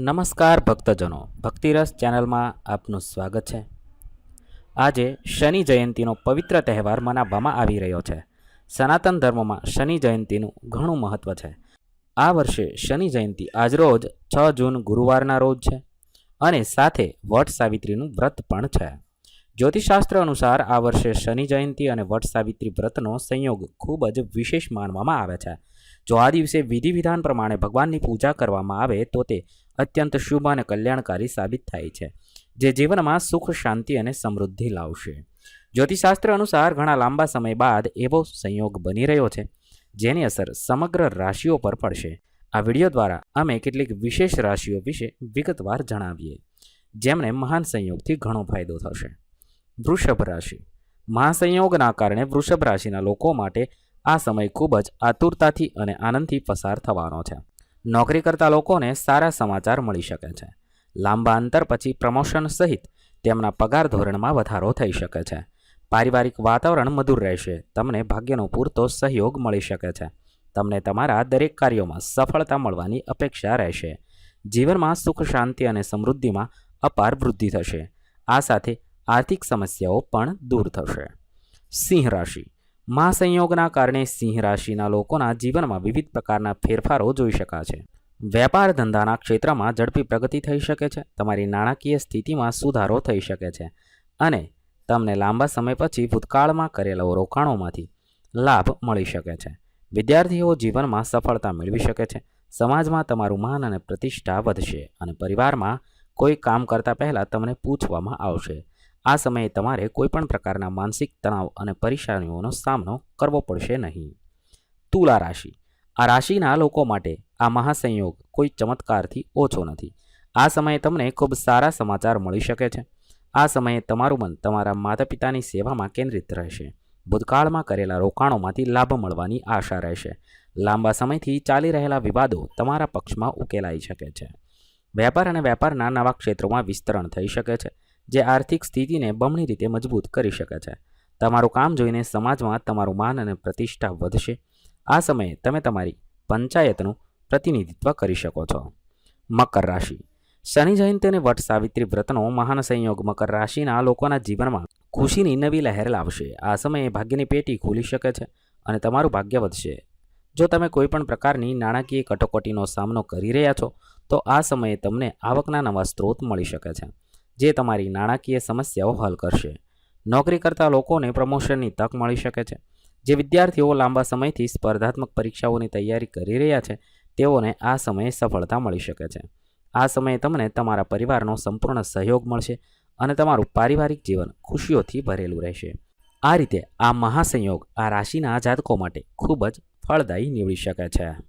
નમસ્કાર ભક્તજનો. ભક્તિરસ ચેનલમાં આપનું સ્વાગત છે. આજે શનિ જયંતીનો પવિત્ર તહેવાર મનાવવામાં આવી રહ્યો છે. સનાતન ધર્મમાં શનિ જયંતીનું ઘણું મહત્ત્વ છે. આ વર્ષે શનિ જયંતી આજરોજ છ જૂન ગુરુવારના રોજ છે અને સાથે વટ સાવિત્રીનું વ્રત પણ છે. જ્યોતિષશાસ્ત્ર અનુસાર આ વર્ષે શનિ જયંતી અને વટ સાવિત્રી વ્રતનો સંયોગ ખૂબ જ વિશેષ માનવામાં આવે છે. જો આ દિવસે વિધિ વિધાન પ્રમાણે ભગવાનની પૂજા કરવામાં આવે તો તે અત્યંત શુભ અને કલ્યાણકારી સાબિત થાય છે, જે જીવનમાં સુખ, શાંતિ અને સમૃદ્ધિ લાવશે. જ્યોતિષશાસ્ત્ર અનુસાર ઘણા લાંબા સમય બાદ એવો સંયોગ બની રહ્યો છે, જેની અસર સમગ્ર રાશિઓ પર પડશે. આ વીડિયો દ્વારા અમે કેટલીક વિશેષ રાશિઓ વિશે વિગતવાર જણાવીએ, જેમને મહાન સંયોગથી ઘણો ફાયદો થશે. વૃષભ રાશિ. મહાસંયોગના કારણે વૃષભ રાશિના લોકો માટે આ સમય ખૂબ જ આતુરતાથી અને આનંદથી પસાર થવાનો છે. નોકરી કરતા લોકોને સારા સમાચાર મળી શકે છે. લાંબા અંતર પછી પ્રમોશન સહિત તેમના પગાર ધોરણમાં વધારો થઈ શકે છે. પારિવારિક વાતાવરણ મધુર રહેશે. તમને ભાગ્યનો પૂરતો સહયોગ મળી શકે છે. તમને તમારા દરેક કાર્યોમાં સફળતા મળવાની અપેક્ષા રહેશે. જીવનમાં સુખ, શાંતિ અને સમૃદ્ધિમાં અપાર વૃદ્ધિ થશે. આ સાથે આર્થિક સમસ્યાઓ પણ દૂર થશે. સિંહ રાશિ. મહાસંયોગના કારણે સિંહ રાશિના લોકોના જીવનમાં વિવિધ પ્રકારના ફેરફારો જોઈ શકાશે. વેપાર ધંધાના ક્ષેત્રમાં ઝડપી પ્રગતિ થઈ શકે છે, તમારી નાણાકીય સ્થિતિમાં સુધારો થઈ શકે છે અને તમને લાંબા સમય પછી ભૂતકાળમાં કરેલા રોકાણોમાંથી લાભ મળી શકે છે. વિદ્યાર્થીઓ જીવનમાં સફળતા મેળવી શકે છે, સમાજમાં તમારું માન અને પ્રતિષ્ઠા વધશે અને પરિવારમાં કોઈ કામ કરતા પહેલાં તમને પૂછવામાં આવશે આ સમયે તમારે કોઈપણ પ્રકારના માનસિક તણાવ અને પરેશાનીઓનો સામનો કરવો પડશે નહીં. તુલા રાશિ. આ રાશિના લોકો માટે આ મહાસંયોગ કોઈ ચમત્કારથી ઓછો નથી. આ સમયે તમને ખૂબ સારા સમાચાર મળી શકે છે. આ સમયે તમારું મન તમારા માતા પિતાની સેવામાં કેન્દ્રિત રહેશે. ભૂતકાળમાં કરેલા રોકાણોમાંથી લાભ મળવાની આશા રહેશે. લાંબા સમયથી ચાલી રહેલા વિવાદો તમારા પક્ષમાં ઉકેલાઈ શકે છે. વેપાર અને વેપારના નવા ક્ષેત્રોમાં વિસ્તરણ થઈ શકે છે. જે આર્થિક સ્થિતિને બમણી રીતે મજબૂત કરી શકે છે. તમારું કામ જોઈને સમાજમાં તમારું માન અને પ્રતિષ્ઠા વધશે. આ સમયે તમે તમારી પંચાયતનું પ્રતિનિધિત્વ કરી શકો છો. મકર રાશિ. શનિ જયંતિ અને વટ સાવિત્રી વ્રતનો મહાન સંયોગ મકર રાશિના લોકોના જીવનમાં ખુશીની નવી લહેર લાવશે. આ સમયે ભાગ્યની પેટી ખુલી શકે છે અને તમારું ભાગ્ય વધશે. જો તમે કોઈપણ પ્રકારની નાણાકીય કટોકટીનો સામનો કરી રહ્યા છો, તો આ સમયે તમને આવકના નવા સ્ત્રોત મળી શકે છે. જે તમારી નાણાકીય સમસ્યાઓ હલ કરશે. નોકરી કરતા લોકોને પ્રમોશનની તક મળી શકે છે. જે વિદ્યાર્થીઓ લાંબા સમયથી સ્પર્ધાત્મક પરીક્ષાઓની તૈયારી કરી રહ્યા છે, તેઓને આ સમયે સફળતા મળી શકે છે. આ સમયે તમને તમારા પરિવારનો સંપૂર્ણ સહયોગ મળશે અને તમારું પારિવારિક જીવન ખુશીઓથી ભરેલું રહેશે. આ રીતે આ મહાસંયોગ આ રાશિના જાતકો માટે ખૂબ જ ફળદાયી નીવડી શકે છે.